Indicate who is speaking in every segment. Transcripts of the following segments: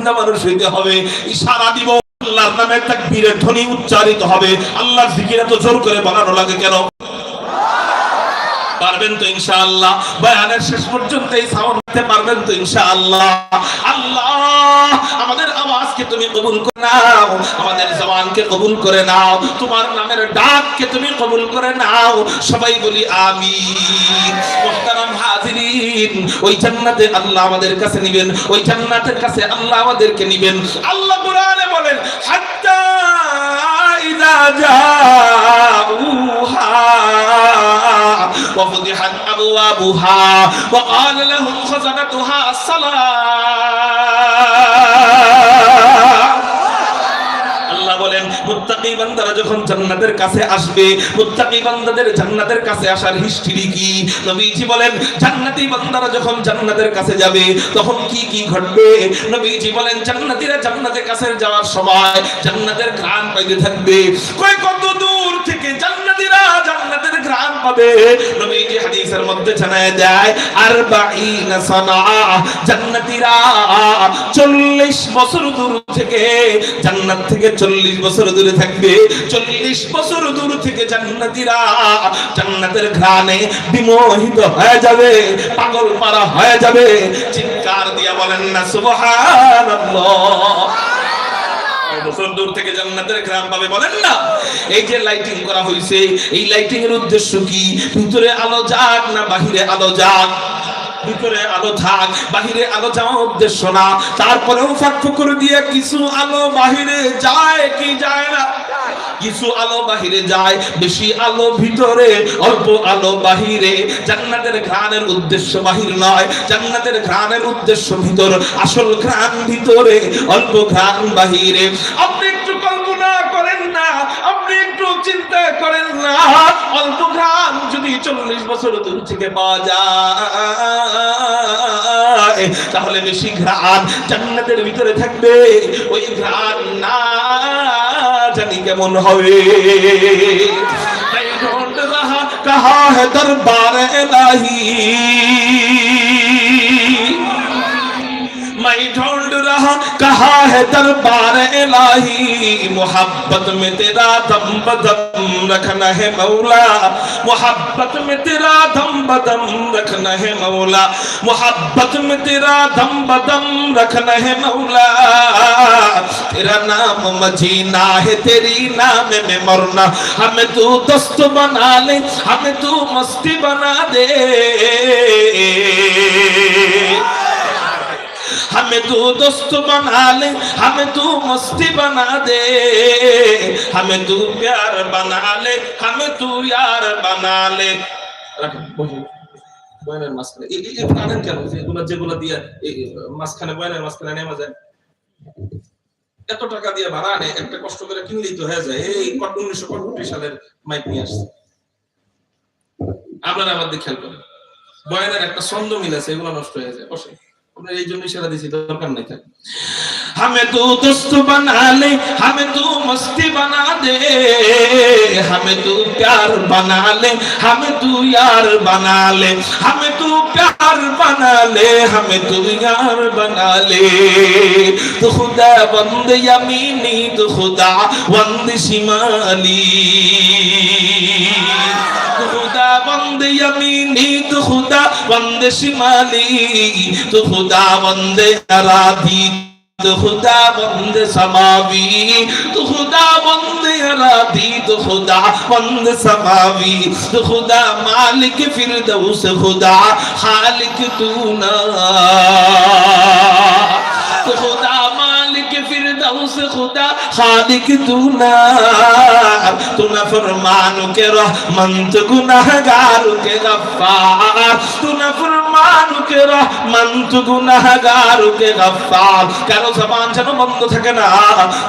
Speaker 1: জিন্দা মানুষ হইতে হবে। সারা দিব আল্লাহর নামে তাকবীরের ধ্বনি উচ্চারিত হবে। আল্লাহর জিকির এত জোর করে বানানো লাগে কেন? পারবেন তো ইনশাআল্লাহ? বয়ানের শেষ পর্যন্ত এই সাউন্ড করতে পারবেন তো ইনশাআল্লাহ? আল্লাহ, আমাদের আওয়াজকে তুমি কবুল করে নাও, আমাদের জবানকে কবুল করে নাও, তোমার নামের ডাককে তুমি কবুল করে নাও, সবাই বলি আমিন। মুহতারাম হাজিরিন, ওই জান্নাতে আল্লাহ আমাদের কাছে নেবেন, ওই জান্নাতের কাছে আল্লাহ আমাদেরকে নেবেন। আল্লাহ কোরআনে বলেন, হাত্তা ইদা জাউহা। وفتحت أبوابها وقال لهم خزنتها السلام আল্লাহ বলেন মুত্তাকি বান্দারা যখন জান্নাতের কাছে আসবে মুত্তাকি বান্দাদের জান্নাতের কাছে আসার হিস্ট্রি কি নবীজি বলেন জান্নাতি বান্দারা যখন জান্নাতের কাছে যাবে তখন কি কি ঘটবে নবীজি বলেন জান্নাতীরা জান্নাতের কাছে যাওয়ার সময় জান্নাতের ঘ্রাণ পাইতে থাকবে কই কত দূর থেকে জান্নাতীরা জান্নাতের ঘ্রাণ পাবে। নবীজি হাদিসের মধ্যে জানায় দেয় আরবাঈনা সানা, জান্নাতীরা 40 বছর দূর থেকে জান্নাত থেকে চল্লিশ বছর দূরে থাকবে। চল্লিশ বছর দূর থেকে জান্নাতীরা জান্নাতের ঘ্রাণে বিমোহিত হয়ে যাবে পাগল পারা হয়ে যাবে। চিৎকার দিয়া বলেন না, সুবহানাল্লাহ। বছর দূর থেকে জান্নাতের গ্রাম পাবে বলেন না? এই যে লাইটিং করা হয়েছে এই লাইটিং এর উদ্দেশ্য কি? ভিতরে আলো যাক না বাহিরে আলো যাক? ভিতরে আলো থাক, বাহিরে আলো যাওয়া উদ্দেশ্য না। তারপরেও ফাঁক করে দিয়ে কিছু আলো বাহিরে যায় কি যায় না? কিছু আলো বাহিরে যায়, বেশি আলো ভিতরে, অল্প আলো বাহিরে। জান্নাতের ঘ্রাণের উদ্দেশ্য বাহির নয়, জান্নাতের ঘ্রাণের উদ্দেশ্য ভিতর, আসল ঘ্রাণ ভিতরে, অল্প ঘ্রাণ বাহিরে। আপনি একটু কল্পনা করেন না আপনি একটু চিন্তা করেন না অল্প গ্রাম যদি চল্লিশ বছর দূর থেকে পাওয়া যায়, তাহলে বেশি ঘ্রাম জান্নাতের ভিতরে থাকবে। ওই ঘ্রাম না জানি কেমন হবে। কাহা হে দরবার এলাহি। মাই ঢোল रहा कहा है दरबार इलाही, मोहब्बत में तेरा दम बदम रखना है मौला, मोहब्बत में तेरा दम बदम रखना है मौला, मोहब्बत में तेरा दम बदम रखना है मौला, तेरा नाम मजीना है, तेरी नाम में मरना, हमें तू दोस्त बना ले, हमें तू मस्ती बना दे। हमें तू दोस्त बना ले हमें तू मस्ती बना दे हमें तू प्यार बना ले हमें तू यार बना ले রাখেন, বসেন। বয়ানের মাঝখানে এই- এই- এগুলো আনেন কেন যেগুলো যেগুলো দিয়ে এই মাঝখানে বয়ানের মাঝখানে নেমা যায় এত টাকা দিয়ে ভাড়া আনে একটা কষ্ট করে কিনলেই তো হয়ে যায় এই উনিশশো পঁয়ষট্টি সালের মাইক নিয়ে আসছে আপনারা আমার দিকে খেয়াল করেন বয়ানের একটা ছন্দ মিল আছে এগুলো নষ্ট হয়ে যায় বসে আপনার এই জন্য ইশারা দিছি দরকার নাই থাক हमें तू दोस्त बना ले हमें तू मस्ती बना दे हमें तू प्यार बना ले हमें तू यार बना ले हमें तू प्यार बना ले हमें तू यार बना ले तो खुदा बंद यमीनी तो खुदा बंद शिमाली तो বন্দে ইয়ামিনি, তু খুদা বন্দে শিমালি, তু খুদা বন্দে আরাধি, তো খুদা বন্দে সমাবি, তো খুদা বন্দে রাধি তো খুদা বন্দে সমাবি, তো খুদা মালিক ফিরদৌস, খুদা খালিক তু না খালিক দুনার তু নাফরমানু কে রহমান, তু গুনাহগার কে গফফার। তু নাফরমানু কে রহমান, তু গুনাহগার কে গফফার। কেন জবান যেন বন্ধ থাকে না?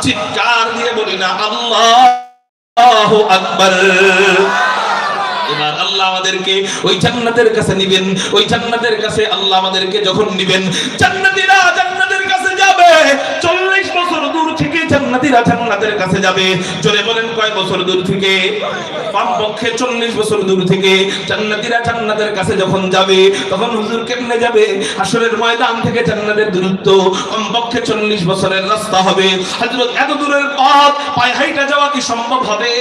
Speaker 1: চিৎকার দিয়ে বলি না, আল্লাহ আকবার। এবার আল্লাহ আমাদেরকে ওই জান্নাতের কাছে নিবেন, ওই জান্নাতের কাছে আল্লাহ আমাদেরকে যখন নিবেন, জান্নাতীরা জান্নাতের কাছে যাবে। 40 বছর দূর থেকে জান্নাতীরা জান্নাতের কাছে যাবে। চলে বলেন কয় বছর দূর থেকে? চল্লিশ বছর দূর থেকে জান্নাতীরা জান্নাতের কাছে যখন যাবে, তখন হুজুর কেমনে যাবে? আসরের ময়দান থেকে জান্নাতের দূরত্ব কম পক্ষে চল্লিশ বছরের রাস্তা হবে। এত দূরের পথ, পায়ে হাইটা যাওয়া কি সম্ভব হবে?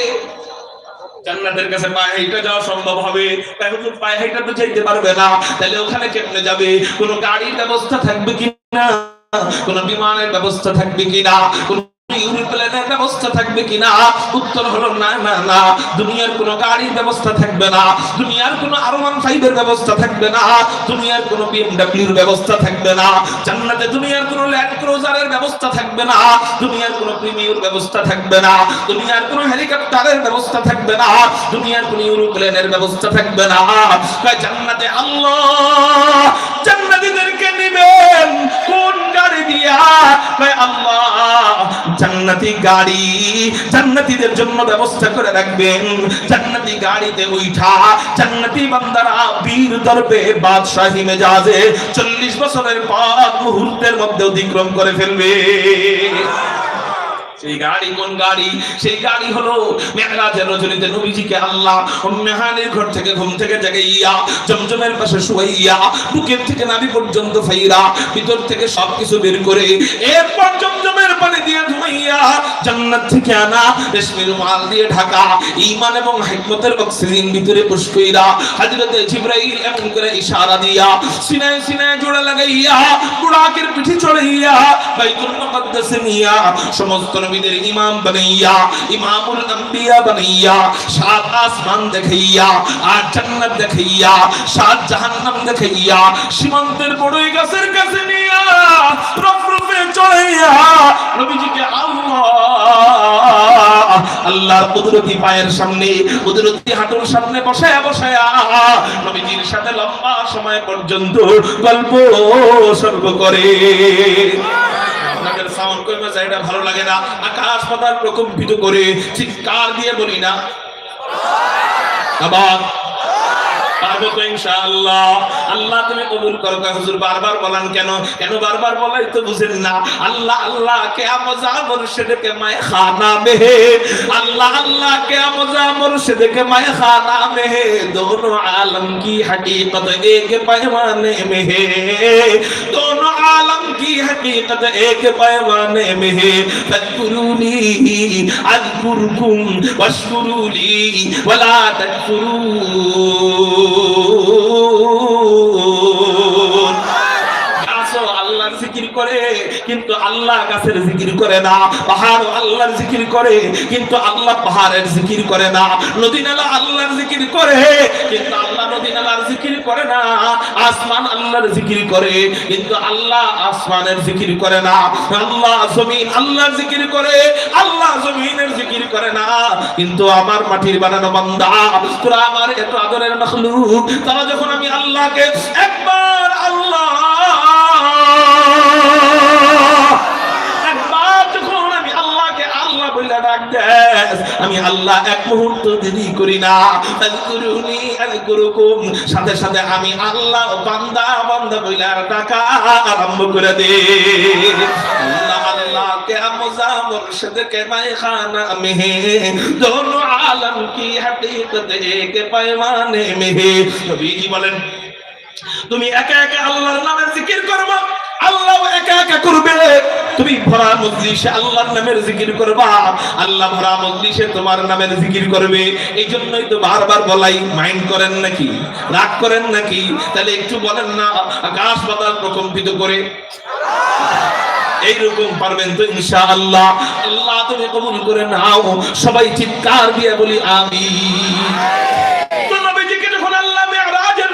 Speaker 1: জান্নাতের কাছে পায়ে হেঁটে যাওয়া সম্ভব হবে। তাই হুজুর, পায়ে হেঁটে তো যেতে পারবে না। তাহলে ওখানে কেমনে যাবে? কোনো গাড়ির ব্যবস্থা থাকবে কিনা? কোনো বিমানের ব্যবস্থা থাকবে কিনা? কোনো ইউরোপ্লেনের ব্যবস্থা থাকবে কিনা? উত্তর হলো না না না। দুনিয়ার কোনো গাড়ির ব্যবস্থা থাকবে না। দুনিয়ার কোনো আরমান ফাইভের ব্যবস্থা থাকবে না। দুনিয়ার কোনো বিএমডব্লিউর ব্যবস্থা থাকবে না। জান্নাতে দুনিয়ার কোনো ল্যান্ড ক্রুজারের ব্যবস্থা থাকবে না। দুনিয়ার কোনো প্রিমিয়র ব্যবস্থা থাকবে না। দুনিয়ার কোনো হেলিকপ্টারের ব্যবস্থা থাকবে না। দুনিয়ার কোনো ইউরোপ্লেনের ব্যবস্থা থাকবে না। জান্নাতে আল্লাহ, জান্নাতীদেরকে নেবেন কোন গাড়ি দিয়া? আল্লাহ, জান্নাতি গাড়ি। জন্য ব্যবস্থা করে রাখবেন। জান্নাতি গাড়িতে উঠা জান্নাতি বান্দারা বীর দর্পে বাদশাহী মেজাজে চল্লিশ বছরের পর মুহূর্তের মধ্যে অতিক্রম করে ফেলবে। সেই গাড়ি কোন গাড়ি? সেই গাড়ি হলো মেহরাজের রজনীতে নবীজিকে আল্লাহ মেহানের ঘর থেকে ঘুম থেকে জাগাইয়া জমজমের পাশে শুয়াইয়া, বুকের থেকে নাভি পর্যন্ত ফাইরা, ভিতর থেকে সবকিছু বের করে এরপর জমজমের পানি দিয়ে জান্নাত থেকে আনা রেশমির মাল দিয়ে ঢাকা, ঈমান এবং হিকমতের অক্সিজেন ভিতরে পুশ কইরা হযরতে জিবরাইল এমন করে ইশারা দিয়া সিনায় সিনায় জোড়া লাগাইয়া বুড়াকের পিঠে চড়াইয়া, বাইতুল মুকদ্দাসে নিয়া, সমস্ত নবীদের ইমাম বানাইয়া, ইমামুল আম্বিয়া বানাইয়া, সাত আসমান দেখাইয়া আর জান্নাত দেখাইয়া, সাত জাহান্নাম দেখাইয়া, সীমান্তের বড়ই গাছের কাছে নিয়া, রফরফে চড়াইয়া, নবীজিকে আল্লাহ আল্লাহর কুদরতি পায়ের সামনে, কুদরতি হাঁটুর সামনে বসায়া বসায়া নবীজির সাথে লম্বা সময় পর্যন্ত গল্প সর্ব করে। আকাশ পাতাল প্রকম্পিত করে চিৎকার দিয়ে বলি না। পারবো তো ইনশাআল্লাহ আল্লাহ তুমি কবুল করো কয় হুজুর বারবার বলেন কেন কেন বারবার বলাই তো বুঝেন না আল্লাহ আল্লাহ কে আমজা মুর্শিদ কে মায় খানা মে হে আল্লাহ আল্লাহ কে আমজা মুর্শিদ কে মায় খানা মে হে दोनों आलम की हकीकत एक पैमाने में है दोनों आलम की हकीकत एक पैमाने में है फजकुरूनी अज़कुरकुम वशकुरूली वला তকফুরুন গাছও আল্লাহর জিকির করে কিন্তু আল্লাহ গাছের জিকির করে না পাহাড় আল্লাহর জিকির করে, কিন্তু আল্লাহ পাহাড়ের জিকির করে না নদী নালা আল্লাহর জিকির করে, কিন্তু আল্লাহ নদী নালার জিকির করে না, আসমান আল্লাহর জিকির করে, কিন্তু আল্লাহ আসমানের জিকির করে না, আল্লাহ জমিন আল্লাহর জিকির করে, আল্লাহ জমিনের জিকির করে না, কিন্তু আমার মাটির বানানো বান্দা, তোরা আমার এত আদরের মখলুক, তারা যখন আমি আল্লাহকে একবার আল্লাহ একবার যখন আমি আল্লাহকে আল্লাহ বলে ডাক দেস আমি আল্লাহ এক মুহূর্ত দেরি করি না আযকুরুনি আযকুরুকুম সাথে সাথে আমি আল্লাহ বান্দা বান্দা বলে ডাকা আরম্ভ করে দে আল্লাহ আল্লাহ কে আমজা মুর্শিদ কে মায়খানা में है दोनों आलम की हकीकत एक पैमाने में है নবীজি বলেন তুমি একা একা আল্লাহর নামে জিকির করবা আল্লাহ একা একা করবে তুমি ভরা মজলিসে আল্লাহর নামের জিকির করবা। আল্লাহ ভরা মজলিসে তোমার নামের জিকির করবে। এই জন্যই তো বারবার বলাই মাইন্ড করেন নাকি? রাগ করেন নাকি? তাহলে একটু বলেন না আকাশ পাতাল প্রকম্পিত করে। এইরকম পারবেন তো ইনশাআল্লাহ। আল্লাহ আল্লাহ তুমি কবুল করে নাও। সবাই চিৎকার দিয়ে বলি আমি যখন আল্লাহ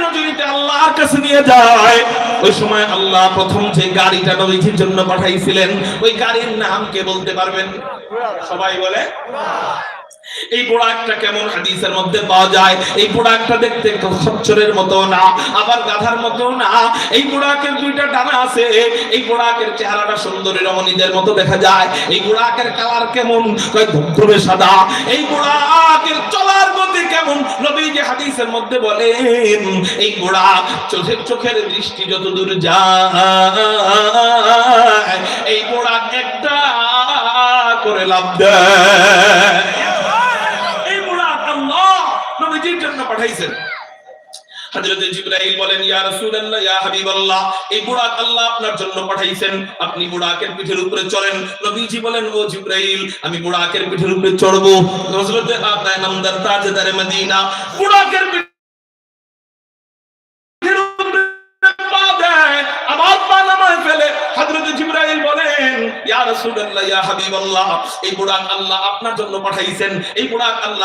Speaker 1: রজনীতে আল্লাহর কাছে নিয়ে যায় ওই সময় আল্লাহ প্রথম যে গাড়িটা নবীজির জন্য পাঠাইছিলেন, ওই গাড়ির নাম কে বলতে পারবেন? সবাই বলে এই বোড়াকটা কেমন হাদিসের মধ্যে পাওয়া যায়? এই বোড়াকটা দেখতে খচ্চরের মতো না, আবার গাধার মতো না। এই বোড়াকের দুইটা ডানা আছে, এই বোড়াকের চেহারাটা সুন্দরী রমণীদের মতো দেখা যায়। এই বোড়াকের কালার কেমন? কয় সাদা। এই বোড়াকের চলার গতি কেমন? নবী যে হাদিসের মধ্যে বলেন, এই বোড়া চোখের চোখের দৃষ্টি যত দূর যায়, এই বোড়া একটা করে লাভ দেয় এই বুড়াক আল্লাহ নবীজির জন্য পাঠাইছেন। হযরত জিবরাইল বলেন, ইয়া রাসূলুল্লাহ, ইয়া হাবিবাল্লাহ, এই বুড়াক আল্লাহ আপনার জন্য পাঠাইছেন। আপনি বুড়াকের পিঠের উপরে চড়েন। নবীজি বলেন, ও জিবরাইল, আমি বুড়াকের পিঠের উপরে চড়বো। হযরত আতায় নামদার তাজদারে মদিনা, বুড়াকের পিঠের উপরে পা দেয় আবার পা নামায় ফেলে। হযরত জিবরাইল বলেন, ইয়া রাসূলুল্লাহ, ইয়া হাবিবাল্লাহ, এই বুড়াক আল্লাহ আপনার জন্য পাঠাইছেন। এই বুড়াক আল্লাহ